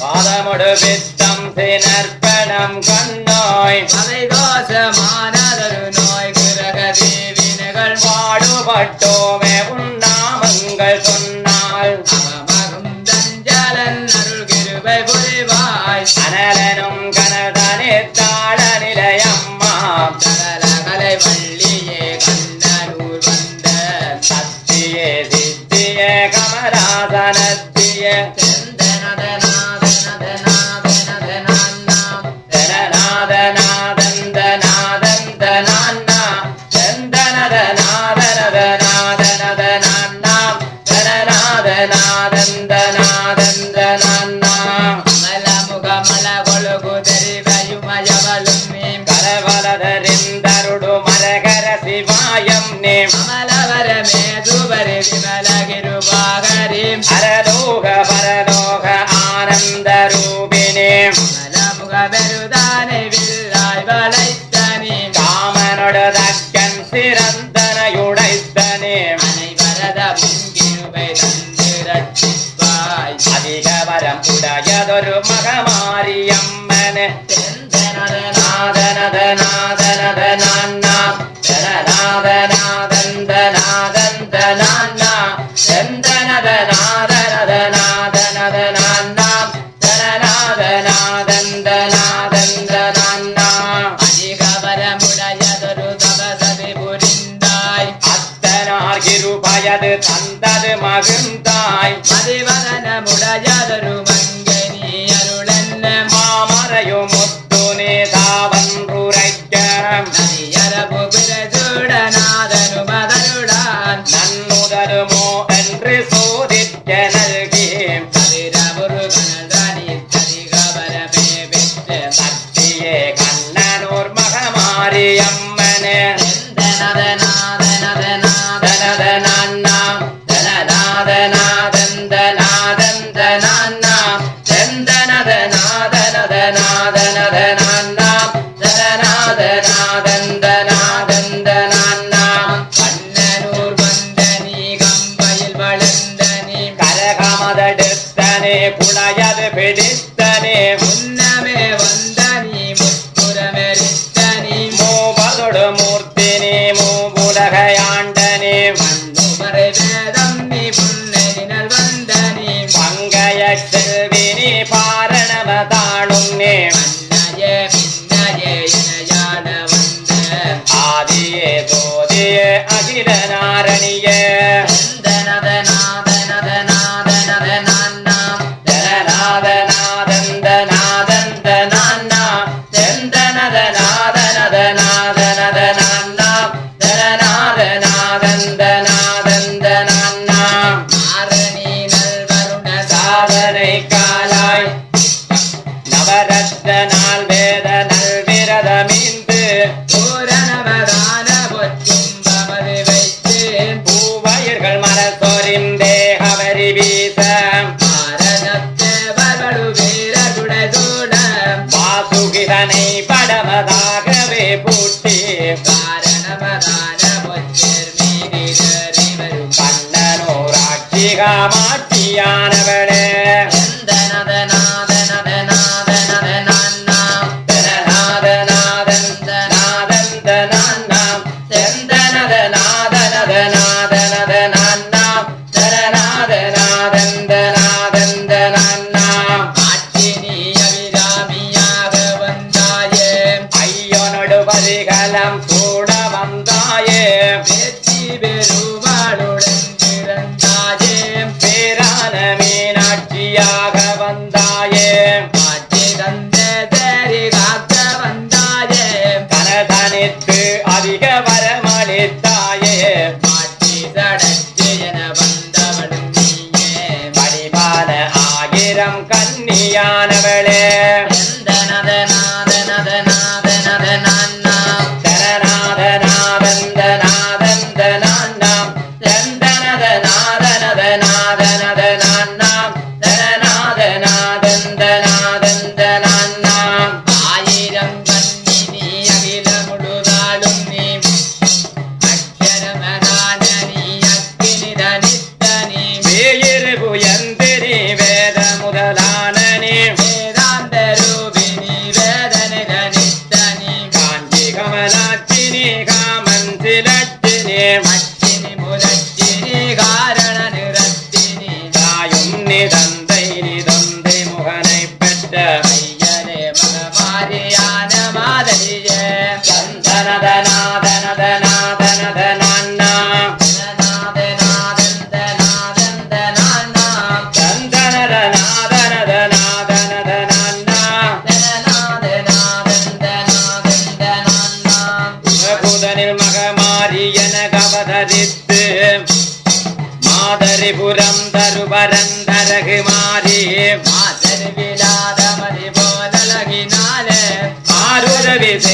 பாதமுடுவித்தம் தினர்ப்பணம் கொண்டோய் மலைதோஷமானதொரு நோய் கிரக தேவினகள் பாடுபட்டோம். నాన్న. మల ముఖమల గొలుగు తెరివయుమయవలుమి కరవలదరిందరుడు మరగర శివాయం నే. అమలవర మేధువరి విమల గిరుబాగరి హరలోక పరలోక ఆనంద రూపిణి మల ముఖ బెరుదాని విల్లాయి బలైతని కామనుడు దక్కన్ సిరంద മരം ഉടയതൊരു മകമാരിയമ്മന് தந்தது மகிழ்ந்தாய் കരങ്ങളെന്തനി കരകമതെടുത്തനെ കുളയ ரத்தனால் வேத நல்விரதமிந்து பூரணவதான பொற்றும் தமது வைத்து பூவயர்கள் மரத்தோரின் தேகவரி வீச. வாசுகிதனை படமதாகவே பூட்டி. காரணமதான பொற்றிர் மீதி கண்ணனோராட்சிகமாட்டியான é, é. bebé.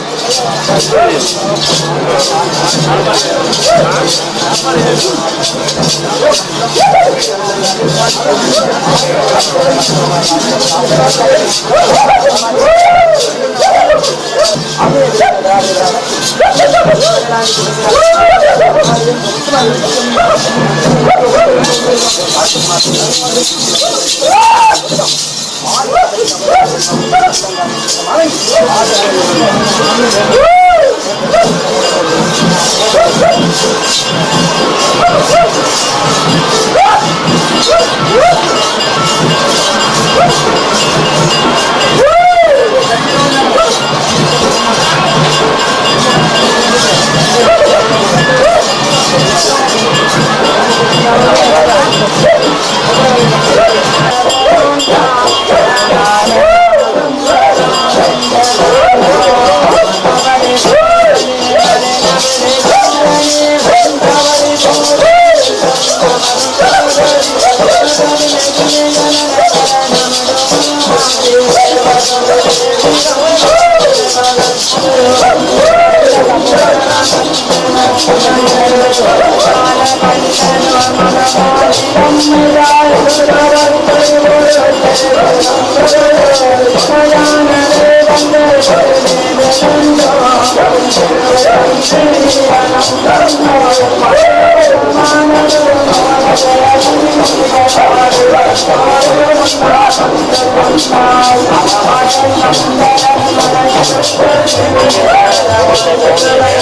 Oh, my God. Yeah. I'm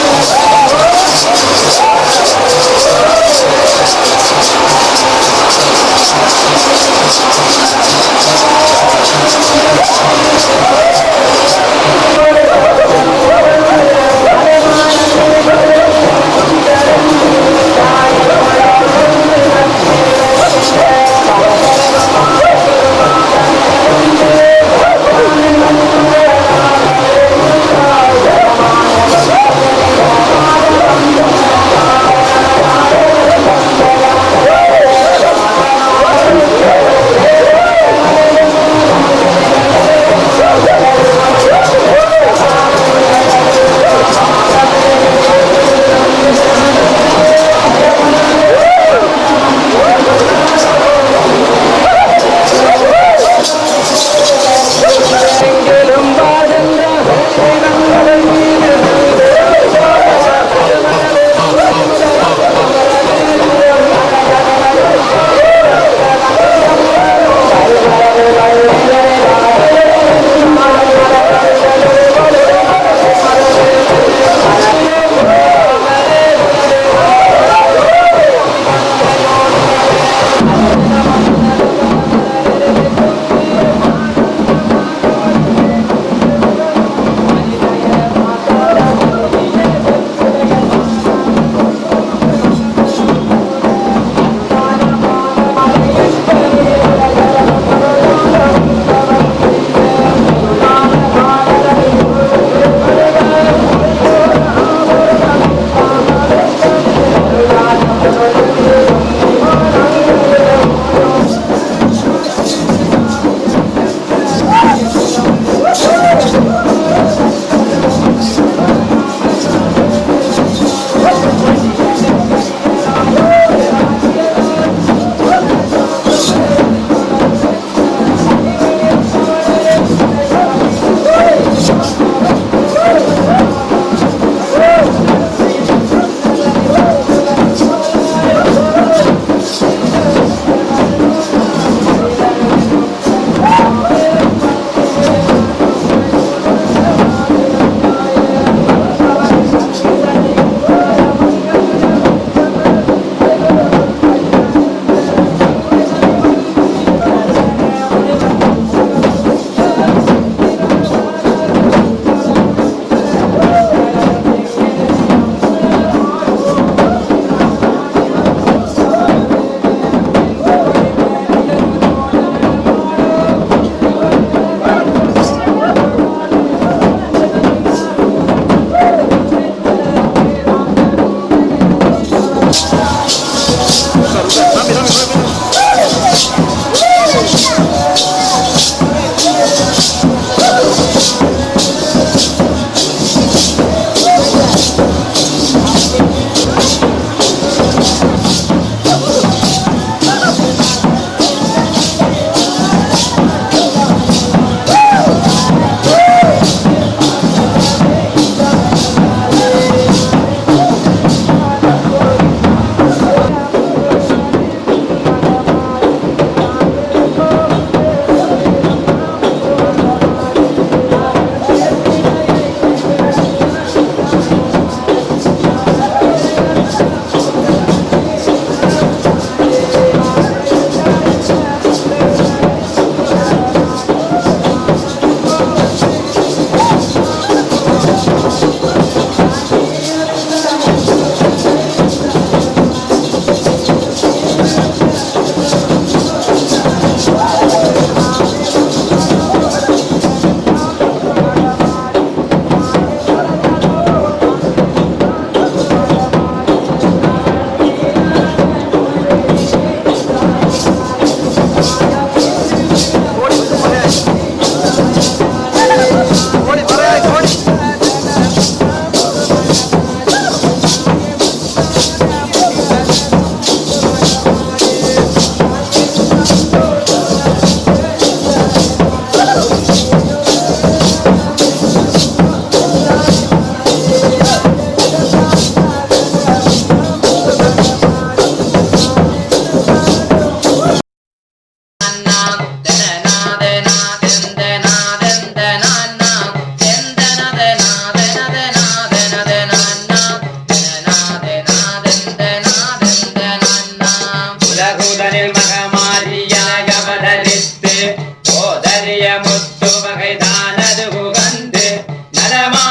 Thank you.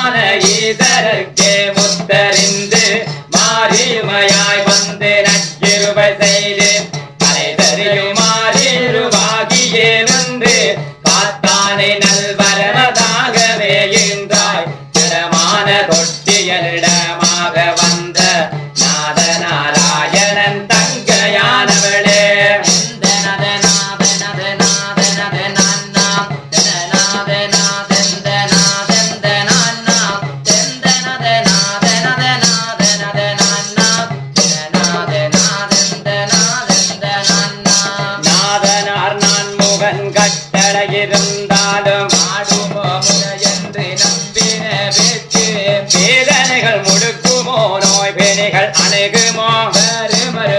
ஞான ஈதரக்கே முத்தறிந்து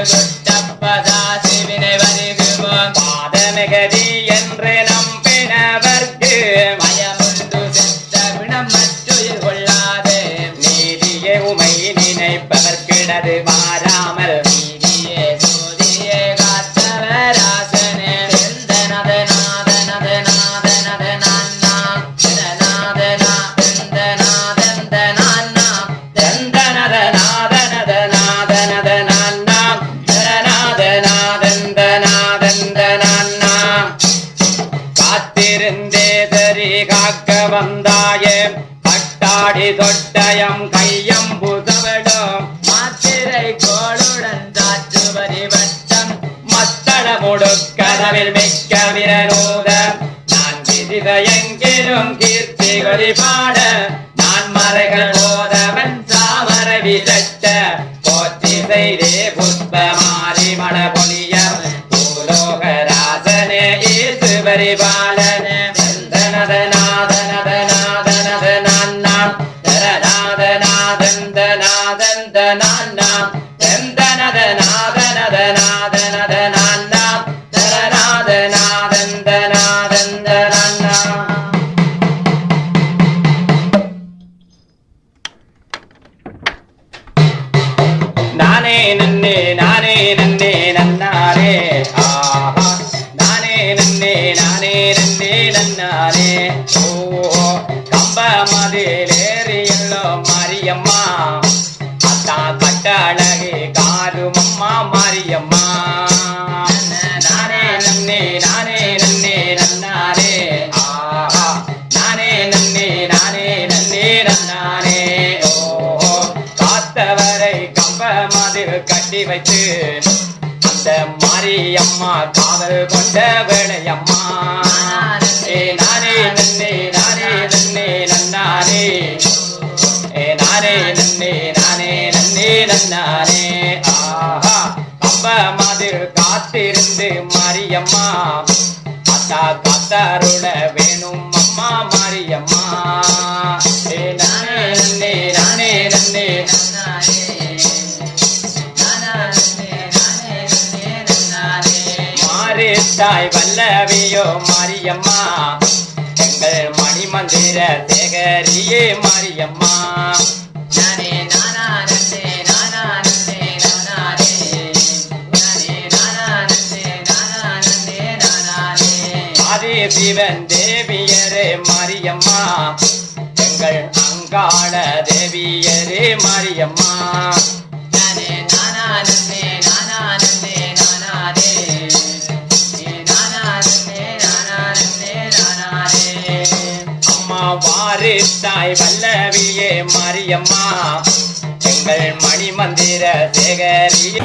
together. இதயங்கெரும் கீர்த்திகளை பாட நான் மறைகள் போத அழகு கொண்டவனையம்மா ஏ நானே நன்னே நானே நன்னே நன்னாரே. ஏ நானே நன்னே நானே நன்னே நன்னாரே. ஆஹா காத்திருந்து மாரியம்மா. அத்தா தாய் வல்லவியோ மாரியம்மா. எங்கள் மணி மந்திர சேகரியே மாரியம்மா. சிவன் தேவியரே மாரியம்மா. எங்கள் அங்காள தேவியரே மாரியம்மா. தாய் வல்லவியே மாரியம்மா. எங்கள் மணி சேகரியே